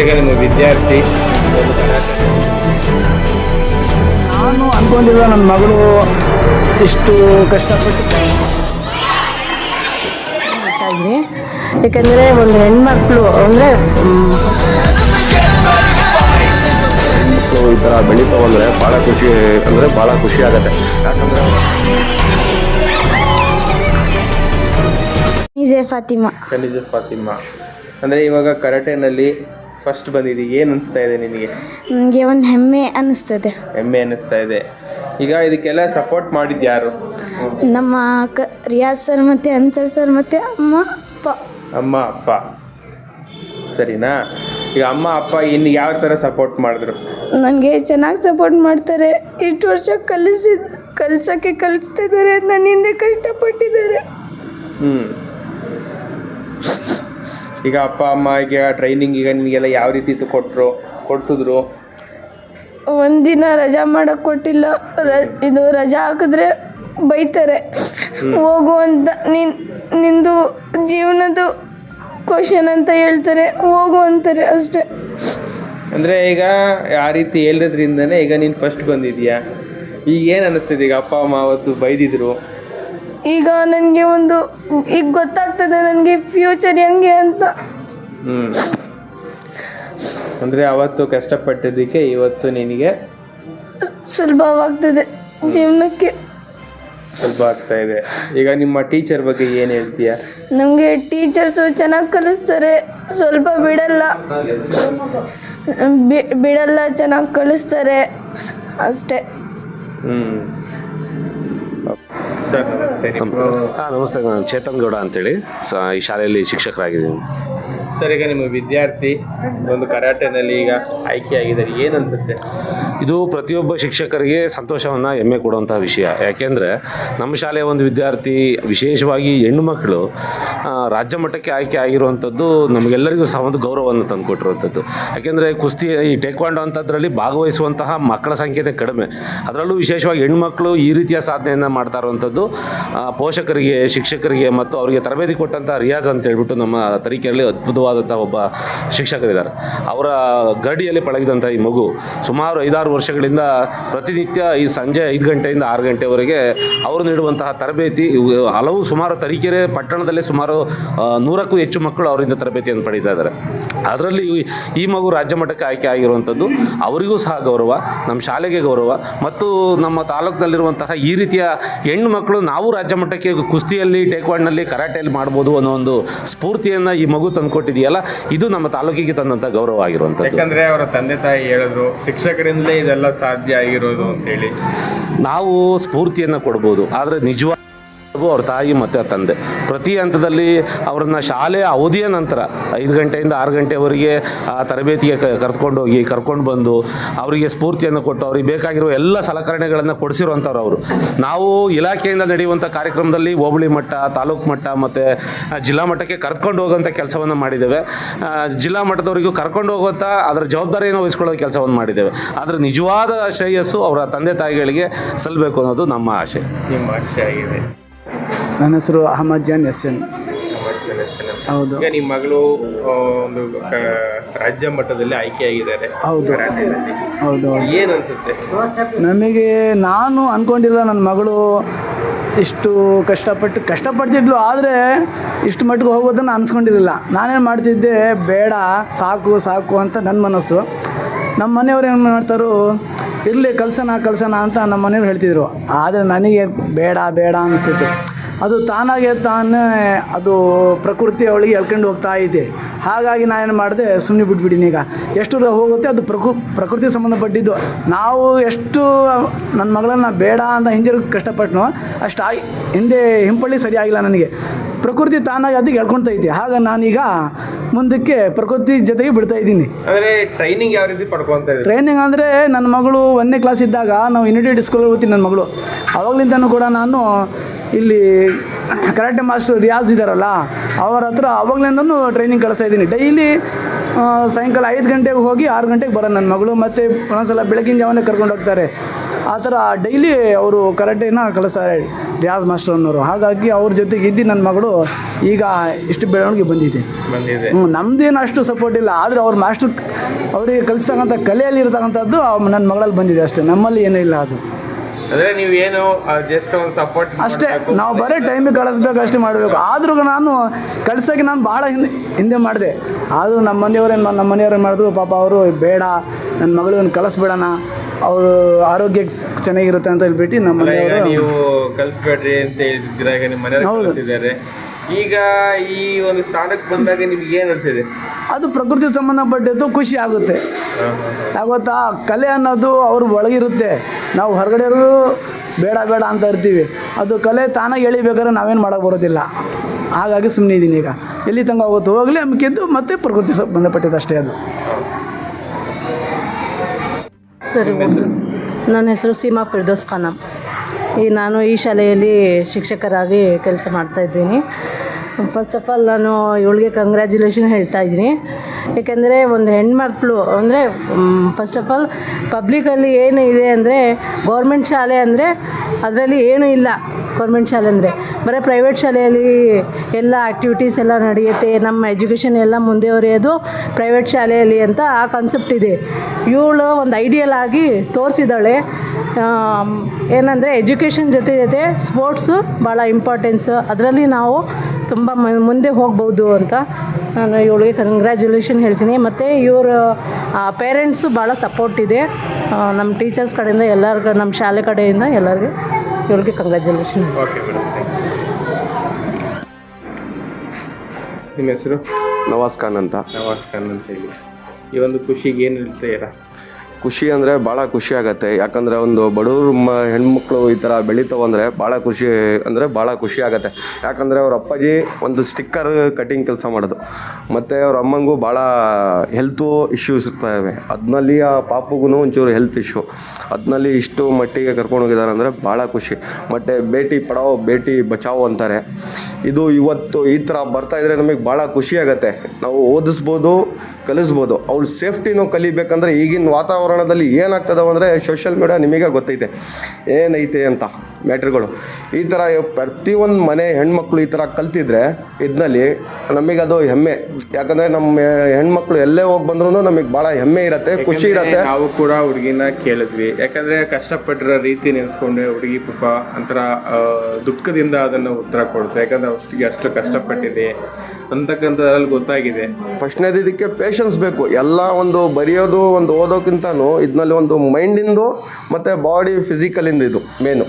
ಈಗ ನಿಮ್ಮ ವಿದ್ಯಾರ್ಥಿ. ನಾನು ಅನ್ಕೊಂಡಿರೋ ನನ್ನ ಮಗಳು ಇಷ್ಟು ಕಷ್ಟಪಟ್ಟು ಯಾಕಂದರೆ ಒಂದು ಹೆಣ್ಮಕ್ಳು ಅಂದರೆ ಮಕ್ಕಳು ಈ ಥರ ಬೆಳೀತಾವ ಅಂದರೆ ಭಾಳ ಖುಷಿ ಅಂದರೆ ಭಾಳ ಖುಷಿ ಆಗುತ್ತೆ. ಯಾಕಂದರೆ ಫಾತಿಮಾ. ಖನಿಜ ಫಾತಿಮಾ. ಅಂದರೆ ಇವಾಗ ಕರಾಟೆನಲ್ಲಿ ಫಸ್ಟ್ ಬಂದಿದೆ ಏನು ಅನಿಸ್ತಾ ಇದೆ ನಿನಗೆ? ನನಗೆ ಒಂದು ಹೆಮ್ಮೆ ಅನ್ನಿಸ್ತದೆ ಹೆಮ್ಮೆ ಅನಿಸ್ತಾ ಇದೆ. ಈಗ ಇದಕ್ಕೆಲ್ಲ ಸಪೋರ್ಟ್ ಮಾಡಿದ್ದು ಯಾರು? ನಮ್ಮ ಕ ರಿಯಾಜ್ ಸರ್ ಮತ್ತು ಅನ್ಸರ್ ಸರ್ ಮತ್ತು ಅಮ್ಮ ಅಪ್ಪ. ಅಮ್ಮ ಅಪ್ಪ. ಸರಿನಾ? ಈಗ ಅಮ್ಮ ಅಪ್ಪ ಇನ್ನು ಯಾವ ಥರ ಸಪೋರ್ಟ್ ಮಾಡಿದ್ರು? ನನಗೆ ಚೆನ್ನಾಗಿ ಸಪೋರ್ಟ್ ಮಾಡ್ತಾರೆ. ಇಷ್ಟು ವರ್ಷ ಕಲಿಸಿದ ಕಲ್ಸೋಕ್ಕೆ ಕಲಿಸ್ತಿದ್ದಾರೆ. ನನ್ನ ಹಿಂದೆ ಕಷ್ಟಪಟ್ಟಿದ್ದಾರೆ. ಹ್ಞೂ ಈಗ ಅಪ್ಪ ಅಮ್ಮ ಈಗ ಟ್ರೈನಿಂಗ್ ಈಗ ನಿನಗೆಲ್ಲ ಯಾವ ರೀತಿ ಕೊಟ್ಟರು ಕೊಡಿಸಿದ್ರು? ಒಂದಿನ ರಜಾ ಮಾಡಕ್ಕೆ ಕೊಟ್ಟಿಲ್ಲ. ರ ಇದು ರಜಾ ಹಾಕಿದ್ರೆ ಬೈತಾರೆ. ಹೋಗು ಅಂತ ನಿನ್ ನಿಂದು ಜೀವನದ ಕ್ವಶನ್ ಅಂತ ಹೇಳ್ತಾರೆ. ಹೋಗು ಅಂತಾರೆ ಅಷ್ಟೇ. ಅಂದರೆ ಈಗ ಆ ರೀತಿ ಹೇಳಿದ್ರಿಂದನೇ ಈಗ ನೀನು ಫಸ್ಟ್ ಬಂದಿದ್ಯಾ? ಈಗ ಏನು ಅನ್ನಿಸ್ತಿದೆ ಈಗ ಅಪ್ಪ ಅಮ್ಮ ಅವತ್ತು ಬೈದಿದ್ರು. ಈಗ ನನಗೆ ಒಂದು ಈಗ ಗೊತ್ತಾಗ್ತದೆ ನನಗೆ ಫ್ಯೂಚರ್ ಹೆಂಗೆ ಅಂತ. ಅಂದ್ರೆ ಅಂದರೆ ಅವತ್ತು ಕಷ್ಟಪಟ್ಟಿದ್ದಕ್ಕೆ ಇವತ್ತು ನಿನಗೆ ಸುಲಭವಾಗ್ತದೆ ಜೀವನಕ್ಕೆ. ಸ್ವಲ್ಪ ಆಗ್ತಾ ಇದೆ. ಈಗ ನಿಮ್ಮ ಟೀಚರ್ ಬಗ್ಗೆ ಏನು ಹೇಳ್ತೀಯ? ನಮಗೆ ಟೀಚರ್ಸು ಚೆನ್ನಾಗಿ ಕಲಿಸ್ತಾರೆ ಸ್ವಲ್ಪ ಬಿಡಲ್ಲ. ಬಿ- ಬಿಡಲ್ಲ ಚೆನ್ನಾಗಿ ಕಲಿಸ್ತಾರೆ ಅಷ್ಟೇ. ಹ್ಞೂ ಸರ್ ನಮಸ್ತೆ. ಹಾಂ ನಮಸ್ತೆ ನಾನು ಚೇತನ್ ಗೌಡ ಅಂತೇಳಿ. ಸ ಈ ಶಾಲೆಯಲ್ಲಿ ಶಿಕ್ಷಕರಾಗಿದ್ದೀನಿ. ಸರ್ ನಿಮ್ಮ ವಿದ್ಯಾರ್ಥಿ ಒಂದು ಕರಾಟೆನಲ್ಲಿ ಈಗ ಆಯ್ಕೆಯಾಗಿದ್ದಾರೆ, ಏನು ಅನಿಸುತ್ತೆ? ಇದು ಪ್ರತಿಯೊಬ್ಬ ಶಿಕ್ಷಕರಿಗೆ ಸಂತೋಷವನ್ನು ಹೆಮ್ಮೆ ಕೊಡುವಂಥ ವಿಷಯ. ಯಾಕೆಂದರೆ ನಮ್ಮ ಶಾಲೆಯ ಒಂದು ವಿದ್ಯಾರ್ಥಿ, ವಿಶೇಷವಾಗಿ ಹೆಣ್ಣು ಮಕ್ಕಳು ರಾಜ್ಯ ಮಟ್ಟಕ್ಕೆ ಆಯ್ಕೆ ಆಗಿರುವಂಥದ್ದು ನಮಗೆಲ್ಲರಿಗೂ ಸಹ ಒಂದು ಗೌರವವನ್ನು ತಂದುಕೊಟ್ಟಿರುವಂಥದ್ದು. ಯಾಕೆಂದರೆ ಕುಸ್ತಿ, ಈ ಟೇಕ್ವಾಂಡೋ ಅಂಥದ್ರಲ್ಲಿ ಭಾಗವಹಿಸುವಂತಹ ಮಕ್ಕಳ ಸಂಖ್ಯೆ ಕಡಿಮೆ. ಅದರಲ್ಲೂ ವಿಶೇಷವಾಗಿ ಹೆಣ್ಮಕ್ಳು ಈ ರೀತಿಯ ಸಾಧನೆಯನ್ನು ಮಾಡ್ತಾ ಇರುವಂಥದ್ದು ಪೋಷಕರಿಗೆ, ಶಿಕ್ಷಕರಿಗೆ ಮತ್ತು ಅವರಿಗೆ ತರಬೇತಿ ಕೊಟ್ಟಂಥ ರಿಯಾಜ್ ಅಂತ ಹೇಳ್ಬಿಟ್ಟು ನಮ್ಮ ತರೀಕೆಯಲ್ಲಿ ಅದ್ಭುತವಾದಂಥ ಒಬ್ಬ ಶಿಕ್ಷಕರಿದ್ದಾರೆ. ಅವರ ಗಡಿಯಲ್ಲಿ ಪಳಗಿದಂಥ ಈ ಮಗು ಸುಮಾರು ಐದಾರು ವರ್ಷಗಳಿಂದ ಪ್ರತಿನಿತ್ಯ ಈ ಸಂಜೆ ಐದು ಗಂಟೆಯಿಂದ ಆರು ಗಂಟೆವರೆಗೆ ಅವರು ನೀಡುವಂತಹ ತರಬೇತಿ ಹಲವು ಸುಮಾರು ತರೀಕೆರೆ ಪಟ್ಟಣದಲ್ಲೇ ಸುಮಾರು ನೂರಕ್ಕೂ ಹೆಚ್ಚು ಮಕ್ಕಳು ಅವರಿಂದ ತರಬೇತಿಯನ್ನು ಪಡೀತಾ ಇದ್ದಾರೆ. ಅದರಲ್ಲಿ ಈ- ಮಗು ರಾಜ್ಯ ಮಟ್ಟಕ್ಕೆ ಆಯ್ಕೆ ಆಗಿರುವಂಥದ್ದು. ಅವರಿಗೂ ಸಹ ಗೌರವ ನಮ್ಮ ಶಾಲೆಗೆ ಗೌರವ ಮತ್ತು ನಮ್ಮ ತಾಲೂಕಿನಲ್ಲಿರುವಂತಹ ಈ ರೀತಿಯ ಹೆಣ್ಣು ಮಕ್ಕಳು ನಾವು ರಾಜ್ಯ ಮಟ್ಟಕ್ಕೆ ಕುಸ್ತಿಯಲ್ಲಿ ಟೇಕ್ವಾಂಡ್ನಲ್ಲಿ ಕರಾಟೆಯಲ್ಲಿ ಮಾಡ್ಬೋದು ಅನ್ನೋ ಒಂದು ಸ್ಫೂರ್ತಿಯನ್ನು ಈ ಮಗು ತಂದುಕೊಟ್ಟಿದೆಯಲ್ಲ ಇದು ನಮ್ಮ ತಾಲೂಕಿಗೆ ತಂದಂಥ ಗೌರವ ಆಗಿರುವಂಥದ್ದು. ಯಾಕಂದರೆ ಅವರ ತಂದೆ ತಾಯಿ ಹೇಳಿದ್ರು ಶಿಕ್ಷಕರಿಂದಲೇ ಇದೆಲ್ಲ ಸಾಧ್ಯ ಆಗಿರೋದು ಅಂತೇಳಿ. ನಾವು ಸ್ಫೂರ್ತಿಯನ್ನು ಕೊಡ್ಬೋದು ಆದರೆ ನಿಜವಾಗಿ ಅವ್ರ ತಾಯಿ ಮತ್ತು ತಂದೆ. ಪ್ರತಿ ಹಂತದಲ್ಲಿ ಅವರನ್ನು ಶಾಲೆಯ ಅವಧಿಯ ನಂತರ ಐದು ಗಂಟೆಯಿಂದ ಆರು ಗಂಟೆವರೆಗೆ ಆ ತರಬೇತಿಗೆ ಕರ್ಕೊಂಡು ಹೋಗಿ, ಕರ್ಕೊಂಡು ಬಂದು ಅವರಿಗೆ ಸ್ಫೂರ್ತಿಯನ್ನು ಕೊಟ್ಟು ಅವ್ರಿಗೆ ಬೇಕಾಗಿರುವ ಎಲ್ಲ ಸಲಕರಣೆಗಳನ್ನು ಕೊಡಿಸಿರುವಂಥವ್ರು ಅವರು. ನಾವು ಇಲಾಖೆಯಿಂದ ನಡೆಯುವಂಥ ಕಾರ್ಯಕ್ರಮದಲ್ಲಿ ಹೋಬಳಿ ಮಟ್ಟ, ತಾಲೂಕು ಮಟ್ಟ ಮತ್ತು ಜಿಲ್ಲಾ ಮಟ್ಟಕ್ಕೆ ಕರ್ಕೊಂಡು ಹೋಗುವಂಥ ಕೆಲಸವನ್ನು ಮಾಡಿದ್ದೇವೆ. ಜಿಲ್ಲಾ ಮಟ್ಟದವರಿಗೂ ಕರ್ಕೊಂಡು ಹೋಗುತ್ತಾ ಅದರ ಜವಾಬ್ದಾರಿಯನ್ನು ವಹಿಸ್ಕೊಳ್ಳೋ ಕೆಲಸವನ್ನು ಮಾಡಿದ್ದೇವೆ. ಆದರೆ ನಿಜವಾದ ಶ್ರೇಯಸ್ಸು ಅವರ ತಂದೆ ತಾಯಿಗಳಿಗೆ ಸಲ್ಲಬೇಕು ಅನ್ನೋದು ನಮ್ಮ ಆಶೆ ನಿಮ್ಮ ಆಶೆ ಆಗಿದೆ. ನನ್ನ ಹೆಸರು ಅಹಮದ್ ಜಾನ್ ಎಸ್ ಎನ್ ಹೌದು. ಈಗ ನಿಮ್ಮ ಮಗಳು ಆ, ಒಂದು ಕ- ರಾಜ್ಯ ಮಟ್ಟದಲ್ಲಿ ಆಯ್ಕೆಯಾಗಿದ್ದಾರೆ. ಹೌದು. ಹೌದು. ಏನ್ ಅನ್ಸುತ್ತೆ? ನಮಗೆ ನಾನು ಅಂದ್ಕೊಂಡಿಲ್ಲ ನನ್ನ ಮಗಳು ಇಷ್ಟು ಕಷ್ಟಪಟ್ಟು ಕಷ್ಟಪಡ್ತಿದ್ಲು ಆದರೆ ಇಷ್ಟು ಮಟ್ಟಿಗೆ ಹೋಗೋದನ್ನು ಅನ್ಸ್ಕೊಂಡಿರಲಿಲ್ಲ. ನಾನೇನು ಮಾಡ್ತಿದ್ದೆ ಬೇಡ ಸಾಕು ಸಾಕು ಅಂತ ನನ್ನ ಮನಸ್ಸು. ನಮ್ಮ ಮನೆಯವ್ರು ಏನು ಮಾಡ್ತಾರೋ ಇರಲಿ ಕಲ್ಸೋಣ ಕಲ್ಸೋಣ ಅಂತ ನಮ್ಮ ಮನೆಯವ್ರು ಹೇಳ್ತಿದ್ರು. ಆದರೆ ನನಗೆ ಬೇಡ ಬೇಡ ಅನಿಸ್ತಿತ್ತು. ಅದು ತಾನಾಗೆ ತಾನೇ ಅದು ಪ್ರಕೃತಿ ಅವಳಿಗೆ ಎಳ್ಕೊಂಡು ಹೋಗ್ತಾ ಇದೆ. ಹಾಗಾಗಿ ನಾನೇನು ಮಾಡಿದೆ ಸುಮ್ಮನೆ ಬಿಟ್ಬಿಟ್ಟಿನಿ ಈಗ. ಎಷ್ಟು ಹೋಗುತ್ತೆ ಅದು ಪ್ರಕೃ ಪ್ರಕೃತಿ ಸಂಬಂಧಪಟ್ಟಿದ್ದು. ನಾವು ಎಷ್ಟು ನನ್ನ ಮಗಳನ್ನ ಬೇಡ ಅಂತ ಹಿಂದಿರುಗಿ ಕಷ್ಟಪಟ್ಟನು ಅಷ್ಟು ಆಗಿ ಹಿಂದೆ ಹಿಂಪಳ್ಳಿ ಸರಿಯಾಗಿಲ್ಲ ನನಗೆ. ಪ್ರಕೃತಿ ತಾನಾಗಿ ಅದಕ್ಕೆ ಹೇಳ್ಕೊಳ್ತಾ ಇದ್ದೆ ಆಗ ನಾನೀಗ ಮುಂದಕ್ಕೆ ಪ್ರಕೃತಿ ಜೊತೆಗೆ ಬಿಡ್ತಾ ಇದ್ದೀನಿ. ಅಂದರೆ ಟ್ರೈನಿಂಗ್ ಯಾವ ರೀತಿ ಪಡ್ಕೊಂತ ಟ್ರೈನಿಂಗ್ ಅಂದರೆ ನನ್ನ ಮಗಳು ಒಂದನೇ ಕ್ಲಾಸ್ ಇದ್ದಾಗ ನಾವು ಯುನಿಟೆಡ್ ಸ್ಕೂಲಲ್ಲಿ ಹೋಗ್ತೀನಿ ನನ್ನ ಮಗಳು. ಅವಾಗಲಿಂದನೂ ಕೂಡ ನಾನು ಇಲ್ಲಿ ಕರಾಟೆ ಮಾಸ್ಟರ್ ರಿಯಾಜ್ ಇದ್ದಾರಲ್ಲ ಅವರ ಹತ್ರ ಅವಾಗಲಿಂದನೂ ಟ್ರೈನಿಂಗ್ ಕಳಿಸ್ತಾ ಇದ್ದೀನಿ. ಡೈಲಿ ಸಾಯಂಕಾಲ ಐದು ಗಂಟೆಗೆ ಹೋಗಿ ಆರು ಗಂಟೆಗೆ ಬರೋ ನನ್ನ ಮಗಳು ಮತ್ತು ಒಂದೊಂದ್ಸಲ ಬೆಳಗಿನ ಜಾವನೇ ಕರ್ಕೊಂಡು ಹೋಗ್ತಾರೆ. ಆ ಥರ ಡೈಲಿ ಅವರು ಕರಾಟೆನ ಕಳಿಸ್ತಾರೆ ರಿಯಾಜ್ ಮಾಸ್ಟರ್ ಅನ್ನೋರು. ಹಾಗಾಗಿ ಅವ್ರ ಜೊತೆಗೆ ಇದ್ದು ನನ್ನ ಮಗಳು ಈಗ ಇಷ್ಟು ಬೆಳವಣಿಗೆ ಬಂದಿದೆ. ಬಂದಿದೆ. ಹ್ಞೂ ನಮ್ಮದೇನು ಅಷ್ಟು ಸಪೋರ್ಟ್ ಇಲ್ಲ. ಆದರೆ ಅವ್ರ ಮಾಸ್ಟರ್ ಅವರಿಗೆ ಕಲಿಸ್ತಕ್ಕಂಥ ಕಲೆಯಲ್ಲಿ ಇರ್ತಕ್ಕಂಥದ್ದು ನನ್ನ ಮಗಳಲ್ಲಿ ಬಂದಿದೆ ಅಷ್ಟೇ. ನಮ್ಮಲ್ಲಿ ಏನೂ ಇಲ್ಲ ಅದು. ಅಂದ್ರೆ ನೀವು ಏನು ಜಸ್ಟ್ ಒಂದು ಸಪೋರ್ಟ್ ಅಷ್ಟೇ ನಾವು ಬರೀ ಟೈಮಿಗೆ ಕಳಿಸ್ಬೇಕು ಅಷ್ಟೇ ಮಾಡಬೇಕು. ಆದ್ರೂ ನಾನು ಕಳ್ಸೋಕೆ ನಾನು ಭಾಳ ಹಿಂದೆ ಹಿಂದೆ ಮಾಡಿದೆ. ಆದರೂ ನಮ್ಮ ಮನೆಯವ್ರೇನು ನಮ್ಮ ಏನು ಮಾಡಿದ್ರು ಪಾಪ ಅವರು ಬೇಡ ನನ್ನ ಮಗಳಿಗೊಂದು ಕಳಿಸ್ಬೇಡಣ ಅವರು ಆರೋಗ್ಯ ಚೆನ್ನಾಗಿರುತ್ತೆ ಅಂತ ಹೇಳ್ಬಿಟ್ಟು ನಮ್ಮ ಮನೆಯವರು ನೀವು ಕಲಿಸ್ಬೇಡ್ರಿ ಅಂತ ಹೇಳಿದ್ರೆ ನಿಮ್ಮ ಮನೆಯವ್ರು ಹೌದು. ಈಗ ಈ ಒಂದು ಸ್ಥಾನಕ್ಕೆ ಬಂದಾಗ ನಿಮ್ಗೆ ಏನು ಅನ್ಸಿದೆ ಅದು ಪ್ರಕೃತಿ ಸಂಬಂಧಪಟ್ಟಿದ್ದು ಖುಷಿ ಆಗುತ್ತೆ. ಯಾವತ್ತಾ ಕಲೆ ಅನ್ನೋದು ಅವ್ರ ಒಳಗಿರುತ್ತೆ. ನಾವು ಹೊರಗಡೆಯವರು ಬೇಡ ಬೇಡ ಅಂತ ಇರ್ತೀವಿ. ಅದು ಕಲೆ ತಾನಾಗಿ ಎಳಿಬೇಕಾದ್ರೆ ನಾವೇನು ಮಾಡೋಕೆ ಬರೋದಿಲ್ಲ. ಹಾಗಾಗಿ ಸುಮ್ಮನೆ ಇದ್ದೀನಿ ಈಗ. ಎಲ್ಲಿ ತಂಗ ಹೋಗುತ್ತೆ ಹೋಗಲಿ ಅಮ್ಕಿದ್ದು ಮತ್ತೆ ಪ್ರಕೃತಿ ಸಂಬಂಧಪಟ್ಟಿದ್ದು ಅಷ್ಟೇ ಅದು. ಸರಿ ನನ್ನ ಹೆಸರು ಸೀಮಾ ಫಿರ್ದೋಸ್ ಖಾನಂ. ಈ ನಾನು ಈ ಶಾಲೆಯಲ್ಲಿ ಶಿಕ್ಷಕರಾಗಿ ಕೆಲಸ ಮಾಡ್ತಾಯಿದ್ದೀನಿ ಫಸ್ಟ್ ಆಫ್ ಆಲ್ ನಾನು ಇವಳಿಗೆ ಕಂಗ್ರ್ಯಾಚುಲೇಷನ್ ಹೇಳ್ತಾ ಇದ್ದೀನಿ. ಏಕೆಂದರೆ ಒಂದು ಹೆಣ್ಮಕ್ಳು, ಅಂದರೆ ಫಸ್ಟ್ ಆಫ್ ಆಲ್ ಪಬ್ಲಿಕಲ್ಲಿ ಏನು ಇದೆ ಅಂದರೆ ಗೌರ್ಮೆಂಟ್ ಶಾಲೆ ಅಂದರೆ, ಅದರಲ್ಲಿ ಏನೂ ಇಲ್ಲ ಗೌರ್ಮೆಂಟ್ ಶಾಲೆ ಅಂದರೆ. ಬರೀ ಪ್ರೈವೇಟ್ ಶಾಲೆಯಲ್ಲಿ ಎಲ್ಲ ಆ್ಯಕ್ಟಿವಿಟೀಸ್ ಎಲ್ಲ ನಡೆಯುತ್ತೆ, ನಮ್ಮ ಎಜುಕೇಷನ್ ಎಲ್ಲ ಮುಂದೆವರೆಯೋದು ಪ್ರೈವೇಟ್ ಶಾಲೆಯಲ್ಲಿ ಅಂತ ಆ ಕಾನ್ಸೆಪ್ಟ್ ಇದೆ. ಇವಳು ಒಂದು ಐಡಿಯಲ್ ಆಗಿ ತೋರಿಸಿದ್ದಾಳೆ. ಏನಂದರೆ ಎಜುಕೇಷನ್ ಜೊತೆ ಜೊತೆ ಸ್ಪೋರ್ಟ್ಸು ಭಾಳ ಇಂಪಾರ್ಟೆನ್ಸ್ ಅದರಲ್ಲಿ ನಾವು ತುಂಬ ಮ- ಮುಂದೆ ಹೋಗ್ಬೋದು ಅಂತ ನಾನು ಇವಳಿಗೆ ಕಂಗ್ರ್ಯಾಚುಲೇಷನ್ ಹೇಳ್ತೀನಿ. ಮತ್ತು ಇವರು ಪೇರೆಂಟ್ಸು ಭಾಳ ಸಪೋರ್ಟ್ ಇದೆ. ನಮ್ಮ ಟೀಚರ್ಸ್ ಕಡೆಯಿಂದ ಎಲ್ಲರಿಗೂ ನಮ್ಮ ಶಾಲೆ ಕಡೆಯಿಂದ ಎಲ್ಲರಿಗೆ ಇವಳಿಗೆ ಕಂಗ್ರ್ಯಾಚುಲೇಷನ್ ನಿಮ್ಮ ಹೆಸರು? ನವಾಸ್ ಖಾನ್ ಅಂತ. ನವಾಸ್ ಖಾನ್ ಅಂತ ಹೇಳಿ. ಈ ಒಂದು ಖುಷಿಗೆ ಏನು ಹೇಳ್ತೀರಾ? ಖುಷಿ ಅಂದರೆ ಭಾಳ ಖುಷಿ ಆಗುತ್ತೆ. ಯಾಕಂದರೆ ಒಂದು ಬಡವ್ರ ಮ ಹೆಣ್ಮಕ್ಳು ಈ ಥರ ಬೆಳಿತಾವ ಅಂದರೆ ಭಾಳ ಖುಷಿ ಅಂದರೆ ಭಾಳ ಖುಷಿ ಆಗುತ್ತೆ. ಯಾಕಂದರೆ ಅವ್ರ ಅಪ್ಪಾಜಿ ಒಂದು ಸ್ಟಿಕ್ಕರ್ ಕಟಿಂಗ್ ಕೆಲಸ ಮಾಡೋದು. ಮತ್ತು ಅವ್ರ ಅಮ್ಮಂಗೂ ಭಾಳ ಹೆಲ್ತು ಇಶ್ಯೂಸ್ ಇರ್ತವೆ. ಅದ್ನಲ್ಲಿ ಆ ಪಾಪುಗೂ ಒಂಚೂರು ಹೆಲ್ತ್ ಇಶ್ಯೂ ಅದ್ನಲ್ಲಿ ಇಷ್ಟು ಮಟ್ಟಿಗೆ ಕರ್ಕೊಂಡು ಹೋಗಿದ್ದಾರೆ ಅಂದರೆ ಭಾಳ ಖುಷಿ. ಮತ್ತು ಭೇಟಿ ಪಡಾವ್ ಭೇಟಿ ಬಚಾವೋ ಅಂತಾರೆ. ಇದು ಇವತ್ತು ಈ ಥರ ಬರ್ತಾ ಇದ್ರೆ ನಮಗೆ ಭಾಳ ಖುಷಿ ಆಗುತ್ತೆ. ನಾವು ಓದಿಸ್ಬೋದು, ಕಲಿಸ್ಬೋದು. ಅವ್ಳ ಸೇಫ್ಟಿನೂ ಕಲಿಬೇಕಂದ್ರೆ ಈಗಿನ ವಾತಾವರಣದಲ್ಲಿ ಏನಾಗ್ತದವ ಅಂದರೆ ಸೋಷಿಯಲ್ ಮೀಡಿಯಾ ನಿಮಗೆ ಗೊತ್ತೈತೆ. ಏನೈತೆ ಅಂತ ಮ್ಯಾಟ್ರ್ಗಳು. ಈ ಥರ ಪ್ರತಿಯೊಂದು ಮನೆ ಹೆಣ್ಮಕ್ಳು ಈ ಥರ ಕಲ್ತಿದ್ರೆ ಇದರಲ್ಲಿ ನಮಗದು ಹೆಮ್ಮೆ. ಯಾಕಂದರೆ ನಮ್ಮ ಹೆಣ್ಮಕ್ಳು ಎಲ್ಲೇ ಹೋಗಿ ಬಂದ್ರೂ ನಮಗೆ ಭಾಳ ಹೆಮ್ಮೆ ಇರುತ್ತೆ ಖುಷಿ ಇರುತ್ತೆ. ನಾವು ಕೂಡ ಹುಡುಗಿನ ಕೇಳಿದ್ವಿ. ಯಾಕಂದರೆ ಕಷ್ಟಪಟ್ಟಿರೋ ರೀತಿ ನೆನೆಸ್ಕೊಂಡೆ ಹುಡುಗಿ ಪಾಪ ಒಂಥರ ದುಃಖದಿಂದ ಅದನ್ನು ಉತ್ತರ ಕೊಡುತ್ತೆ. ಯಾಕಂದರೆ ಅಷ್ಟಿಗೆ ಅಷ್ಟು ಕಷ್ಟಪಟ್ಟಿದೆ. ಅಂತಕ್ಕಂಥದ್ರಲ್ಲಿ ಗೊತ್ತಾಗಿದೆ. ಫಸ್ಟ್ನೇದು ಇದಕ್ಕೆ ಪೇಷನ್ಸ್ ಬೇಕು. ಎಲ್ಲ ಒಂದು ಬರೆಯೋದು, ಒಂದು ಓದೋಕ್ಕಿಂತನೂ ಇದರಲ್ಲಿ ಒಂದು ಮೈಂಡಿಂದು ಮತ್ತು ಬಾಡಿ ಫಿಸಿಕಲಿಂದ ಇದು ಮೇನು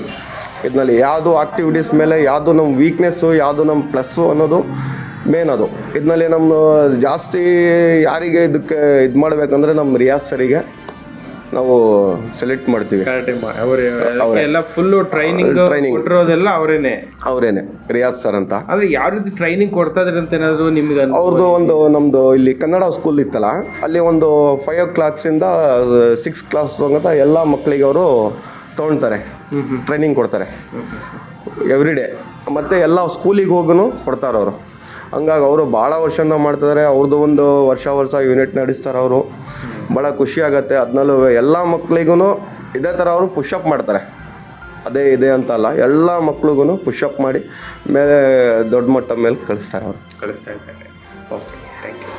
ಇದರಲ್ಲಿ ಯಾವುದು ಆಕ್ಟಿವಿಟೀಸ್ ಮೇಲೆ, ಯಾವುದು ನಮ್ಮ ವೀಕ್ನೆಸ್ಸು ಯಾವುದು ನಮ್ಮ ಪ್ಲಸ್ಸು ಅನ್ನೋದು ಮೇನ್ ಅದು. ಇದರಲ್ಲಿ ನಮ್ಮ ಜಾಸ್ತಿ ಯಾರಿಗೆ ಇದಕ್ಕೆ ಇದು ಮಾಡಬೇಕಂದ್ರೆ ನಮ್ಮ ರಿಯಾಸ್ ಸರಿಗೆ. ನಾವು ಸೆಲೆಕ್ಟ್ ಮಾಡ್ತೀವಿ. ಎಲ್ಲ ಫುಲ್ ಟ್ರೈನಿಂಗ್ Training. ಕೊಟ್ಟಿರೋದೆಲ್ಲ ಅವರೇನೆ. ಅವರೇನೆ ರಿಯಾಜ್ ಸರ್ ಅಂತ. ಅಂದ್ರೆ ಯಾವ ರೀತಿ ಟ್ರೈನಿಂಗ್ ಕೊಡ್ತಾ ಇದ್ರಿ ಅಂತ ಏನಾದ್ರು ನಿಮ್ಗೆ? ಅವ್ರದ್ದು ಒಂದು ನಮ್ಮದು ಇಲ್ಲಿ ಕನ್ನಡ ಸ್ಕೂಲ್ ಇತ್ತಲ್ಲ ಅಲ್ಲಿ ಒಂದು ಫೈವ್ ಓ ಕ್ಲಾಕ್ಸಿಂದ ಸಿಕ್ಸ್ ಕ್ಲಾಸ್ ತಗೊಂತ ಎಲ್ಲ ಮಕ್ಕಳಿಗೆ ಅವರು ತೊಗೊಳ್ತಾರೆ ಟ್ರೈನಿಂಗ್ ಕೊಡ್ತಾರೆ. ಎವ್ರಿ ಡೇ ಮತ್ತು ಎಲ್ಲ ಸ್ಕೂಲಿಗೆ ಹೋಗೂ ಕೊಡ್ತಾರೆ ಅವರು ಹಂಗಾಗಿ ಅವರು ಭಾಳ ವರ್ಷದಿಂದ ಮಾಡ್ತಿದ್ದಾರೆ ಅವ್ರದ್ದು ಒಂದು ವರ್ಷ ವರ್ಷ ಯೂನಿಟ್ ನಡೆಸ್ತಾರೆ ಅವರು. ಭಾಳ ಖುಷಿ ಆಗುತ್ತೆ. ಅದನ್ನಲ್ಲೂ ಎಲ್ಲ ಮಕ್ಕಳಿಗೂ ಇದೇ ಥರ ಅವರು ಪುಷಪ್ ಮಾಡ್ತಾರೆ. ಅದೇ ಇದೆ ಅಂತ ಅಲ್ಲ. ಎಲ್ಲ ಮಕ್ಳಿಗೂ ಪುಷಪ್ ಮಾಡಿ ಮೇಲೆ ದೊಡ್ಡ ಮಟ್ಟ ಮೇಲೆ ಕಳಿಸ್ತಾರೆ ಅವರು. ಕಳಿಸ್ತಾ ಇದ್ದಾರೆ. Okay thank you